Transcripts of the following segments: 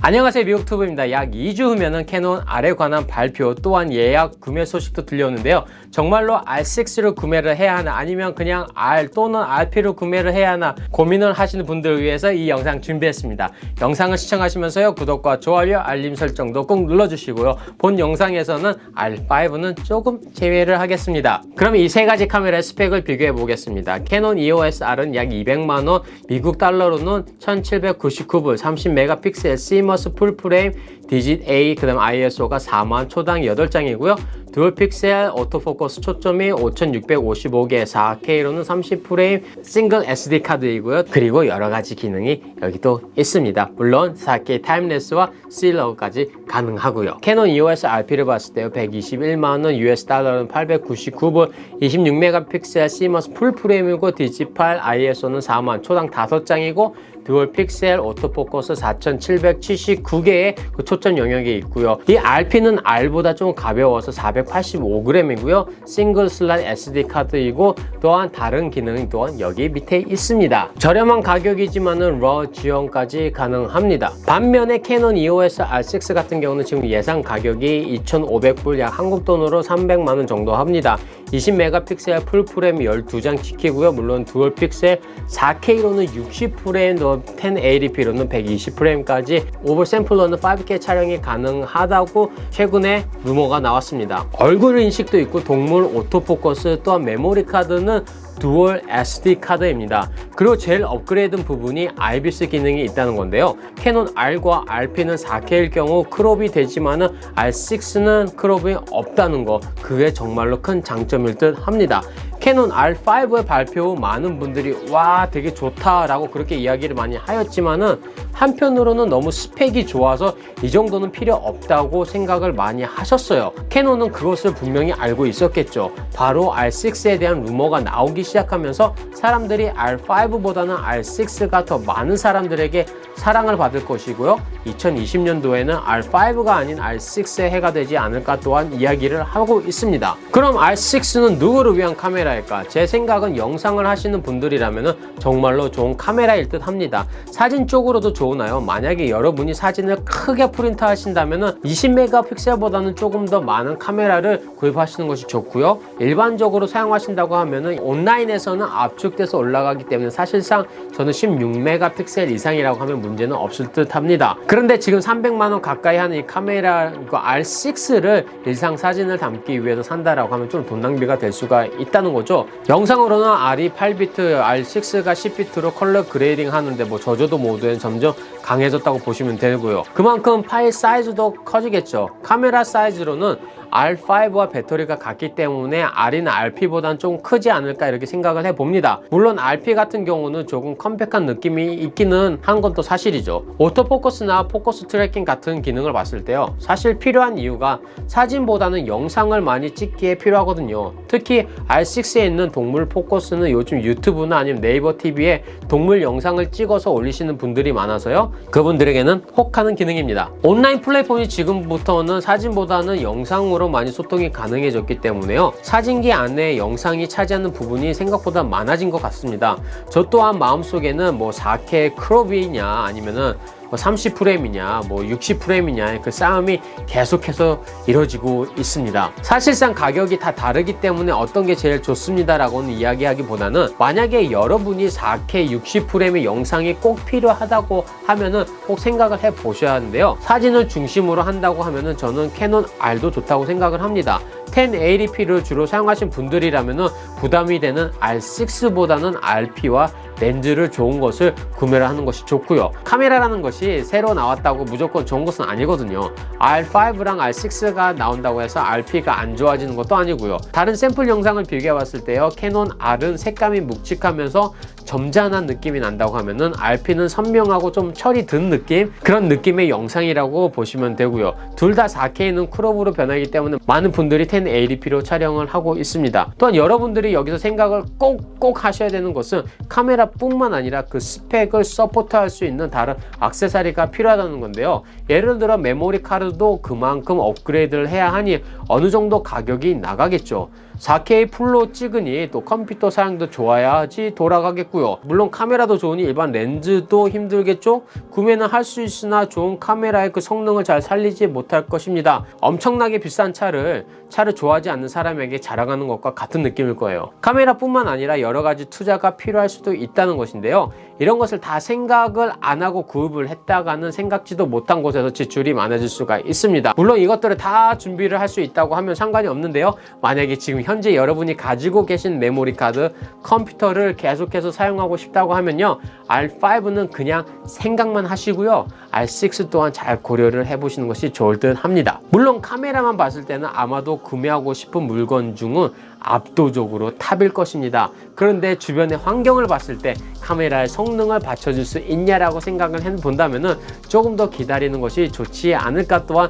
안녕하세요 미국투브입니다. 약 2주 후면은 캐논 R에 관한 발표 또한 예약 구매 소식도 들려오는데요. 정말로 R6를 구매를 해야 하나 아니면 그냥 R 또는 RP를 구매를 해야 하나 고민을 하시는 분들을 위해서 이 영상 준비했습니다. 영상을 시청하시면서요 구독과 좋아요 알림 설정도 꼭 눌러주시고요. 본 영상에서는 R5는 조금 제외를 하겠습니다. 그럼 이 세 가지 카메라의 스펙을 비교해 보겠습니다. 캐논 EOS R은 약 200만 원, 미국 달러로는 1799불, 30메가픽셀 시머스 풀프레임 디짓 A 그다음 ISO가 4만 초당 8장이고요. 듀얼 픽셀 오토포커스 초점이 5655개 4K로는 30프레임 싱글 SD 카드이고요. 그리고 여러 가지 기능이 여기 또 있습니다. 물론 4K 타임레스와 실러까지 가능하고요. 캐논 EOS RP를 봤을 때요. 121만 원, US 달러는 899불, 26메가픽셀 시머스 풀프레임이고 디지팔 ISO는 4만 초당 5장이고 듀얼 픽셀 오토포커스 4779개의 그 초점 영역이 있고요. 이 RP는 R보다 좀 가벼워서 485g이고요. 싱글 슬롯 SD 카드이고 또한 다른 기능이 또한 여기 밑에 있습니다. 저렴한 가격이지만은 러 지원까지 가능합니다. 반면에 캐논 EOS R6 같은 경우는 지금 예상 가격이 2,500불 약 한국 돈으로 300만 원 정도 합니다. 20메가픽셀 풀프레임 12장 찍히고요. 물론 듀얼 픽셀 4K로는 60프레임, 또 1080p로는 120프레임까지 오버 샘플러는 5K 촬영이 가능하다고 최근에 루머가 나왔습니다. 얼굴 인식도 있고 동물 오토포커스 또한 메모리 카드는 듀얼 SD 카드입니다. 그리고 제일 업그레이드 부분이 IBIS 기능이 있다는 건데요. 캐논 R과 RP는 4K일 경우 크롭이 되지만은 R6는 크롭이 없다는 거 그게 정말로 큰 장점일 듯 합니다. 캐논 R5의 발표 후 많은 분들이 와 되게 좋다라고 그렇게 이야기를 많이 하였지만은 한편으로는 너무 스펙이 좋아서 이 정도는 필요 없다고 생각을 많이 하셨어요. 캐논은 그것을 분명히 알고 있었겠죠. 바로 R6에 대한 루머가 나오기 시작하면서 사람들이 R5보다는 R6가 더 많은 사람들에게 사랑을 받을 것이고요. 2020년도에는 R5가 아닌 R6의 해가 되지 않을까 또한 이야기를 하고 있습니다. 그럼 R6는 누구를 위한 카메라일까? 제 생각은 영상을 하시는 분들이라면 정말로 좋은 카메라일 듯 합니다. 사진 쪽으로도 좋으나요? 만약에 여러분이 사진을 크게 프린트 하신다면 20메가픽셀보다는 조금 더 많은 카메라를 구입하시는 것이 좋고요. 일반적으로 사용하신다고 하면 온라인에서는 압축돼서 올라가기 때문에 사실상 저는 16메가픽셀 이상이라고 하면 문제는 없을 듯 합니다. 그런데 지금 300만 원 가까이 하는 이 카메라 이거 R6를 일상 사진을 담기 위해서 산다라고 하면 좀 돈 낭비가 될 수가 있다는 거죠. 영상으로는 R이 8비트, R6가 10비트로 컬러 그레이딩 하는데 뭐 저조도 모드엔 점점 강해졌다고 보시면 되고요. 그만큼 파일 사이즈도 커지겠죠. 카메라 사이즈로는 R5와 배터리가 같기 때문에 R이나 RP보다는 좀 크지 않을까 이렇게 생각을 해봅니다. 물론 RP 같은 경우는 조금 컴팩한 느낌이 있기는 한 건 또 사실이죠. 오토포커스나 포커스 트래킹 같은 기능을 봤을 때요. 사실 필요한 이유가 사진보다는 영상을 많이 찍기에 필요하거든요. 특히 R6에 있는 동물 포커스는 요즘 유튜브나 아니면 네이버 TV에 동물 영상을 찍어서 올리시는 분들이 많아서요. 그분들에게는 혹하는 기능입니다. 온라인 플랫폼이 지금부터는 사진보다는 영상으로 많이 소통이 가능해졌기 때문에요. 사진기 안에 영상이 차지하는 부분이 생각보다 많아진 것 같습니다. 저 또한 마음속에는 뭐 4K 크롭이냐 아니면은 30프레임이냐 뭐 60프레임이냐 그 싸움이 계속해서 이루어지고 있습니다. 사실상 가격이 다 다르기 때문에 어떤 게 제일 좋습니다라고는 이야기하기보다는 만약에 여러분이 4K 60프레임의 영상이 꼭 필요하다고 하면은 꼭 생각을 해 보셔야 하는데요. 사진을 중심으로 한다고 하면은 저는 캐논 R도 좋다고 생각을 합니다. 1080p를 주로 사용하신 분들이라면 부담이 되는 R6보다는 RP와 렌즈를 좋은 것을 구매를 하는 것이 좋고요. 카메라라는 것이 새로 나왔다고 무조건 좋은 것은 아니거든요. R5랑 R6가 나온다고 해서 RP가 안 좋아지는 것도 아니고요. 다른 샘플 영상을 비교해 봤을 때요. 캐논 R은 색감이 묵직하면서 점잖은 느낌이 난다고 하면은 RP는 선명하고 좀 철이 든 느낌 그런 느낌의 영상이라고 보시면 되고요. 둘 다 4K는 크롭으로 변하기 때문에 많은 분들이 1080p로 촬영을 하고 있습니다. 또한 여러분들이 여기서 생각을 꼭꼭 하셔야 되는 것은 카메라뿐만 아니라 그 스펙을 서포트할 수 있는 다른 액세서리가 필요하다는 건데요. 예를 들어 메모리 카드도 그만큼 업그레이드를 해야 하니 어느 정도 가격이 나가겠죠. 4K 풀로 찍으니 또 컴퓨터 사양도 좋아야지 돌아가겠고요. 물론 카메라도 좋으니 일반 렌즈도 힘들겠죠? 구매는 할 수 있으나 좋은 카메라의 그 성능을 잘 살리지 못할 것입니다. 엄청나게 비싼 차를 차를 좋아하지 않는 사람에게 자랑하는 것과 같은 느낌일 거예요. 카메라뿐만 아니라 여러 가지 투자가 필요할 수도 있다는 것인데요. 이런 것을 다 생각을 안 하고 구입을 했다가는 생각지도 못한 곳에서 지출이 많아질 수가 있습니다. 물론 이것들을 다 준비를 할 수 있다고 하면 상관이 없는데요. 만약에 지금 현재 여러분이 가지고 계신 메모리 카드 컴퓨터를 계속해서 사용하고 싶다고 하면요. R5는 그냥 생각만 하시고요. R6 또한 잘 고려를 해보시는 것이 좋을 듯 합니다. 물론 카메라만 봤을 때는 아마도 구매하고 싶은 물건 중은 압도적으로 탑일 것입니다. 그런데 주변의 환경을 봤을 때 카메라의 성능을 받쳐줄 수 있냐라고 생각을 해본다면 은 조금 더 기다리는 것이 좋지 않을까 또한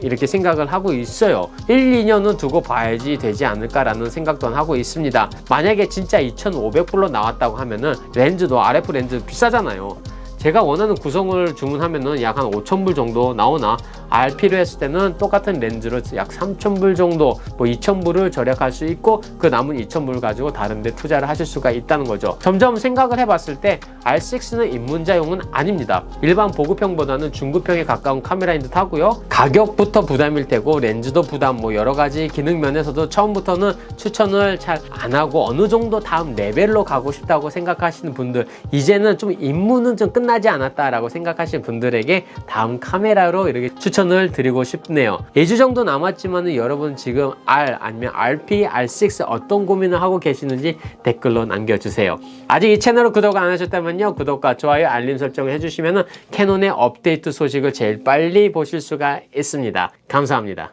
이렇게 생각을 하고 있어요. 1, 2년은 두고 봐야지 되지 않을까라는 생각도 하고 있습니다. 만약에 진짜 2,500불로 나왔다고 하면은 렌즈도 RF 렌즈 비싸잖아요. 제가 원하는 구성을 주문하면은 약 한 5,000불 정도 나오나 RP로 했을 때는 똑같은 렌즈로 약 3,000불 정도 뭐 2,000불을 절약할 수 있고 그 남은 2,000불 가지고 다른 데 투자를 하실 수가 있다는 거죠. 점점 생각을 해봤을 때 R6는 입문자용은 아닙니다. 일반 보급형보다는 중급형에 가까운 카메라인 듯 하고요. 가격부터 부담일 테고 렌즈도 부담 뭐 여러 가지 기능 면에서도 처음부터는 추천을 잘 안 하고 어느 정도 다음 레벨로 가고 싶다고 생각하시는 분들 이제는 좀 입문은 좀 끝나 지 않았다라고 생각하시는 분들에게 다음 카메라로 이렇게 추천을 드리고 싶네요. 2주 정도 남았지만 여러분 지금 R 아니면 RP, R6 어떤 고민을 하고 계시는지 댓글로 남겨주세요. 아직 이 채널을 구독 안 하셨다면요. 구독과 좋아요, 알림 설정을 해주시면 캐논의 업데이트 소식을 제일 빨리 보실 수가 있습니다. 감사합니다.